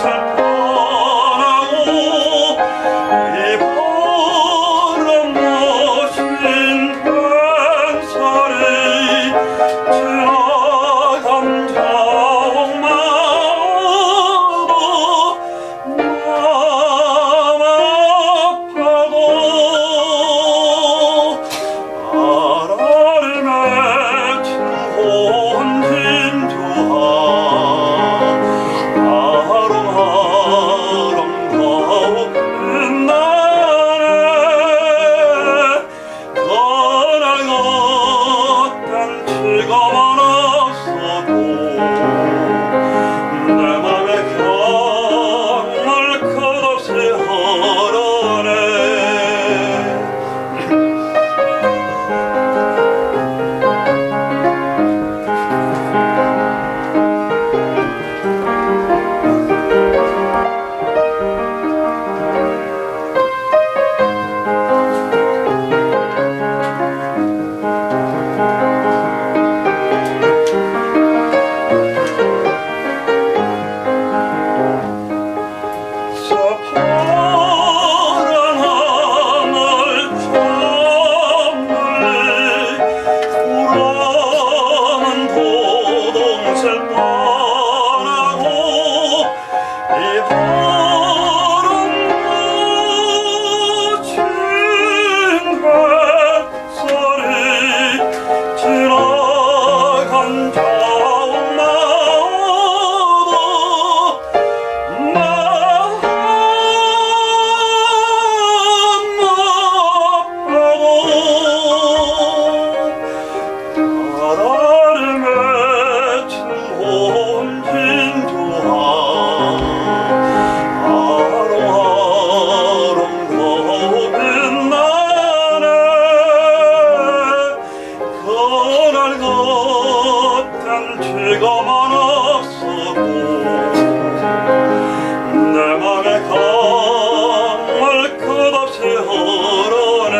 살 保 즐거움은 없었고 내 맘에 강물 끝없이 흐르네.